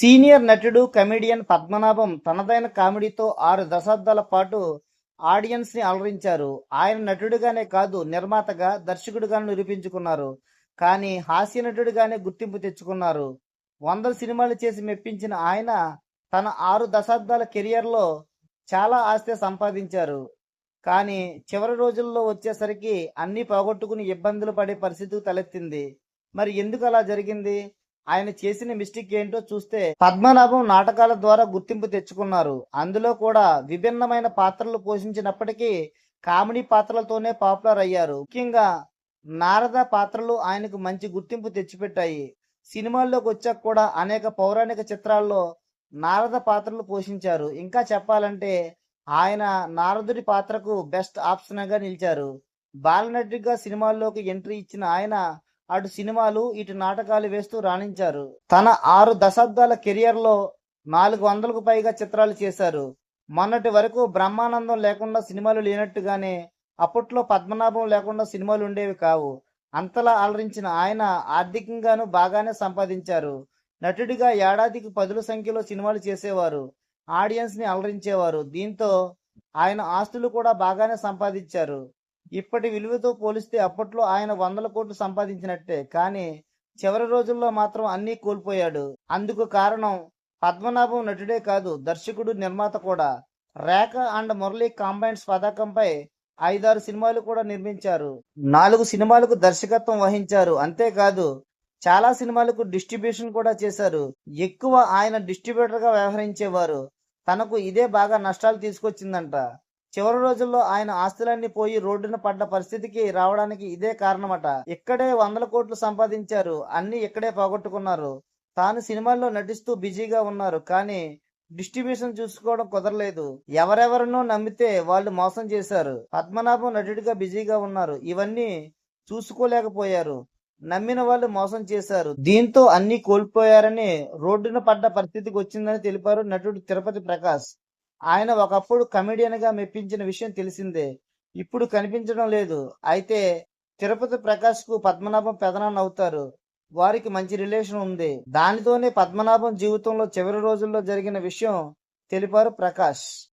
Senior నటుడు comedian Padmanabham తనదైన కామెడీతో ఆరు దశాబ్దాల పాటు ఆడియన్స్ని అలరించారు. ఆయన నటుడిగానే కాదు నిర్మాతగా దర్శకుడుగాను నిరూపించుకున్నారు. కానీ హాస్య నటుడిగానే గుర్తింపు తెచ్చుకున్నారు. వందల సినిమాలు చేసి మెప్పించిన ఆయన తన ఆరు దశాబ్దాల కెరియర్లో చాలా ఆస్తి సంపాదించారు. కానీ చివరి రోజుల్లో వచ్చేసరికి అన్ని పోగొట్టుకుని ఇబ్బందులు పడే పరిస్థితి తలెత్తింది. మరి ఎందుకు అలా జరిగింది? ఆయన చేసిన మిస్టేక్ ఏంటో చూస్తే పద్మనాభం నాటకాల ద్వారా గుర్తింపు తెచ్చుకున్నారు. అందులో కూడా విభిన్నమైన పాత్రలు పోషించినప్పటికీ కామెడీ పాత్రలతోనే పాపులర్ అయ్యారు. ముఖ్యంగా నారద పాత్రలు ఆయనకు మంచి గుర్తింపు తెచ్చిపెట్టాయి. సినిమాల్లోకి వచ్చాక కూడా అనేక పౌరాణిక చిత్రాల్లో నారద పాత్రలు పోషించారు. ఇంకా చెప్పాలంటే ఆయన నారదుడి పాత్రకు బెస్ట్ ఆప్షన్గా నిలిచారు. బాలనటుడిగా సినిమాల్లోకి ఎంట్రీ ఇచ్చిన ఆయన అటు సినిమాలు ఇటు నాటకాలు వేస్తూ రాణించారు. తన ఆరు దశాబ్దాల కెరియర్లో నాలుగు వందలకు పైగా చిత్రాలు చేశారు. మొన్నటి వరకు బ్రహ్మానందం లేకుండా సినిమాలు లేనట్టుగానే అప్పట్లో పద్మనాభం లేకుండా సినిమాలు ఉండేవి కావు. అంతలా అలరించిన ఆయన ఆర్థికంగాను బాగానే సంపాదించారు. నటుడిగా ఏడాదికి పదుల సంఖ్యలో సినిమాలు చేసేవారు. ఆడియన్స్ని అలరించేవారు. దీంతో ఆయన ఆస్తులు కూడా బాగానే సంపాదించారు. ఇప్పటి విలువతో పోలిస్తే అప్పట్లో ఆయన వందల కోట్లు సంపాదించినట్టే. కానీ చివరి రోజుల్లో మాత్రం అన్నీ కోల్పోయాడు. అందుకు కారణం పద్మనాభం నటుడే కాదు దర్శకుడు నిర్మాత కూడా. రేఖ అండ్ మురళీ కాంబైన్స్ పథకంపై ఐదారు సినిమాలు కూడా నిర్మించారు. నాలుగు సినిమాలకు దర్శకత్వం వహించారు. అంతేకాదు చాలా సినిమాలకు డిస్ట్రిబ్యూషన్ కూడా చేశారు. ఎక్కువ ఆయన డిస్ట్రిబ్యూటర్గా వ్యవహరించేవారు. తనకు ఇదే బాగా నష్టాలు తీసుకొచ్చిందంట. చివరి రోజుల్లో ఆయన ఆస్తులన్నీ పోయి రోడ్డున పడ్డ పరిస్థితికి రావడానికి ఇదే కారణమట. ఇక్కడే వందల కోట్లు సంపాదించారు. అన్ని ఇక్కడే పోగొట్టుకున్నారు. తాను సినిమాల్లో నటిస్తూ బిజీగా ఉన్నారు. కానీ డిస్ట్రిబ్యూషన్ చూసుకోవడం కుదరలేదు. ఎవరెవరినో నమ్మితే వాళ్ళు మోసం చేశారు. పద్మనాభం నటుడిగా బిజీగా ఉన్నారు. ఇవన్నీ చూసుకోలేకపోయారు. నమ్మిన వాళ్ళు మోసం చేశారు. దీంతో అన్ని కోల్పోయారని రోడ్డున పడ్డ పరిస్థితికి వచ్చిందని తెలిపారు నటుడు తిరుపతి ప్రకాష్. ఆయన ఒకప్పుడు కమెడియన్గా మెప్పించిన విషయం తెలిసిందే. ఇప్పుడు కనిపించడం లేదు. అయితే తిరుపతి ప్రకాష్కు పద్మనాభం పెదనాన్న అవుతారు. వారికి మంచి రిలేషన్ ఉంది. దానితోనే పద్మనాభం జీవితంలో చివరి రోజుల్లో జరిగిన విషయం తెలిపారు ప్రకాష్.